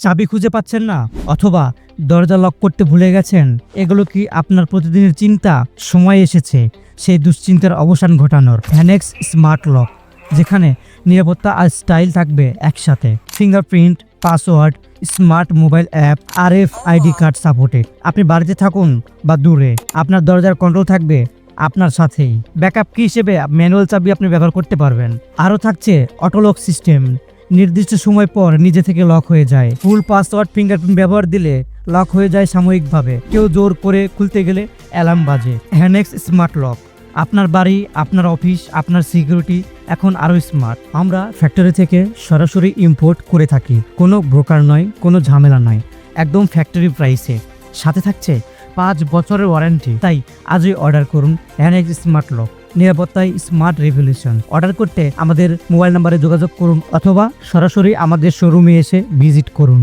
চাবি খুঁজে পাচ্ছেন না অথবা দরজা লক করতে ভুলে গেছেন, এগুলো কি আপনার প্রতিদিনের চিন্তা? সময় এসেছে, সেই দুশ্চিন্তার অবসান ঘটানোর। ভ্যানেক্স স্মার্ট লক যেখানে নিরাপত্তা আর স্টাইল থাকবে একসাথে। Fingerprint password smart mobile app R F ID card supported আপনি বাড়িতে থাকুন বা দূরে, আপনার দরজার কন্ট্রোল থাকবে আপনার সাথেই। ব্যাকআপ কি হিসেবে ম্যানুয়াল চাবি আপনি ব্যবহার করতে পারবেন। আরও থাকছে অটোলক সিস্টেম নির্দিষ্ট সময় পর নিজে থেকে লক হয়ে যায়। ফুল পাসওয়ার্ড ফিঙ্গারপ্রিন্ট ব্যবহার দিলে লক হয়ে যায় সাময়িকভাবে। কেউ জোর করে খুলতে গেলে অ্যালার্ম বাজে। হ্যানেক্স স্মার্ট লক আপনার বাড়ি, আপনার অফিস আপনার সিকিউরিটি এখন আরও স্মার্ট আমরা ফ্যাক্টরি থেকে সরাসরি ইম্পোর্ট করে থাকি। কোনো ব্রোকার নয়, কোনো ঝামেলা নয়। একদম ফ্যাক্টরি প্রাইসে সাথে থাকছে পাঁচ বছরের ওয়ারেন্টি তাই আজই অর্ডার করুন হ্যানেক্স স্মার্ট লক নিরাপত্তায় স্মার্ট রেভলিউশন অর্ডার করতে আমাদের মোবাইল নম্বরে যোগাযোগ করুন অথবা সরাসরি আমাদের শোরুমে এসে ভিজিট করুন।